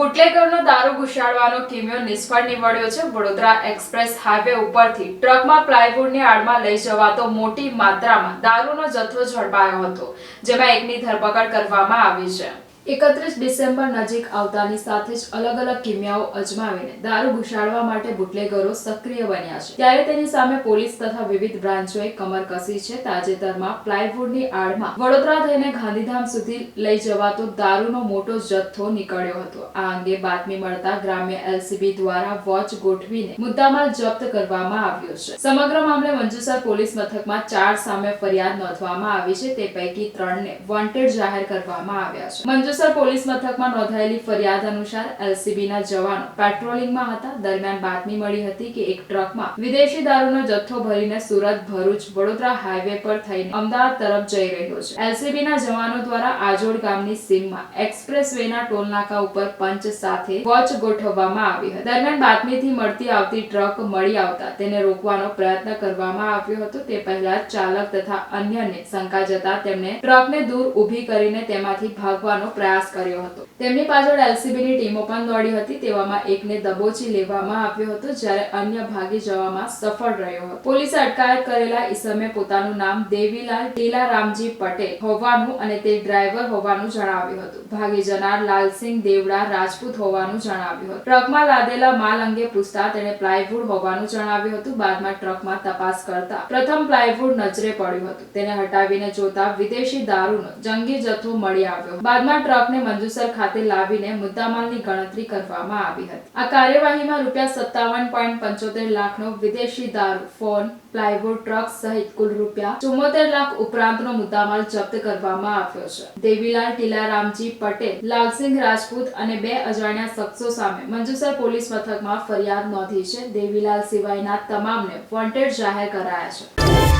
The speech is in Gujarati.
બુટલેગરનો દારૂ ઘુસાડવાનો કિમિયો નિષ્ફળ નીવડ્યો છે. વડોદરા એક્સપ્રેસ હાઈવે ઉપરથી ટ્રકમાં પ્લાયવુડની આડમાં લઈ જવાતો મોટી માત્રામાં દારૂનો જથ્થો ઝડપાયો હતો, જેમાં એકની ધરપકડ કરવામાં આવી છે. એકત્રીસ ડિસેમ્બર નજીક આવતાની સાથે જ અલગ અલગ કિમિયાઓ અજમાવીને દારૂ ઘુસાડવા માટે બુટલેગરો સક્રિય બન્યા છે. ત્યારે તેની સામે પોલીસ તથા વિવિધ બ્રાન્ચોએ કમર કસી છે. તાજેતરમાં પ્લાયવુડની આડમાં વડોદરા થઈને ગાંધીધામ સુધી લઈ જવાતો દારૂનો મોટો જથ્થો નીકળ્યો હતો. આ અંગે બાતમી મળતા ગ્રામ્ય એલસીબી દ્વારા વોચ ગોઠવીને મુદ્દામાલ જપ્ત કરવામાં આવ્યો છે. સમગ્ર મામલે મંજુસર પોલીસ મથકમાં ચાર સામે ફરિયાદ નોંધવામાં આવી છે. તે પૈકી ત્રણને વોન્ટેડ જાહેર કરવામાં આવ્યા છે. મંજુસર પોલીસ મથકમાં નોંધાયેલી ફરિયાદ અનુસાર એલસીબીના જવાનો પેટ્રોલિંગમાં હતા. દરમિયાન બાતમી મળી હતી કે એક ટ્રકમાં વિદેશી દારૂનો જથ્થો ભરીને સુરત ભરૂચ વડોદરા હાઈવે પર થઈને અમદાવાદ તરફ જઈ રહ્યો છે. એલસીબીના જવાનો દ્વારા આજોડ ગામની સીમમાં એક્સપ્રેસ વેના ટોલનાકા ઉપર પંચ સાથે વોચ ગોઠવવામાં આવી હતી. દરમિયાન બાતમીથી મળતી આવતી ટ્રક મળી આવતા તેને રોકવાનો પ્રયત્ન કરવામાં આવ્યો હતો. તે પહેલા ચાલક તથા અન્યને શંકા જતા તેમણે ટ્રકને દૂર ઊભી કરીને તેમાંથી ભાગવાનો પ્રયાસ કર્યો હતો. તેમની પાછળ એલસીબીની ટીમો પણ દોડી હતી, તેવામાં એકને દબોચી લેવામાં આવ્યો હતો, જ્યારે અન્ય ભાગી જવામાં સફળ રહ્યો હતો. પોલીસે અટકાયત કરેલા ઈસમે પોતાનું નામ દેવીલાલ ટીલારામજી પટેલ હોવાનું અને તે ડ્રાઈવર હોવાનું જણાવ્યું હતું. ભાગી જનાર લાલસિંહ દેવડા રાજપૂત હોવાનું જણાવ્યું હતું. ટ્રકમાં લાદેલા માલ અંગે પૂછતા તેણે પ્લાયવુડ હોવાનું જણાવ્યું હતું. બાદમાં ટ્રકમાં તપાસ કરતા પ્રથમ પ્લાયવુડ નજરે પડ્યું હતું. તેને હટાવીને જોતા વિદેશી દારૂનો જંગી જથ્થો મળી આવ્યો. બાદમાં ટ્રકને મંજુસર ખાતે લાવીને મુદ્દામાલની ગણતરી કરવામાં આવી હતી. આ કાર્યવાહીમાં રૂપિયા સત્તાવન પોઈન્ટ પંચોતેર લાખનો વિદેશી દારૂ, ફોન, પ્લાયવુડ ટ્રક સહિત કુલ રૂપિયા ચુમ્મોતેર લાખ ઉપરાંતનો મુદ્દામાલ જપ્ત કરવામાં આવ્યો છે. દેવીલાલ ટીલારામજી પટેલ, લાલસિંહ રાજપૂત અને બે અજાણ્યા શખ્સો સામે મંજુસર પોલીસ મથકમાં ફરિયાદ નોંધી છે. દેવીલાલ સિવાયના તમામને વોન્ટેડ જાહેર કરાયા છે.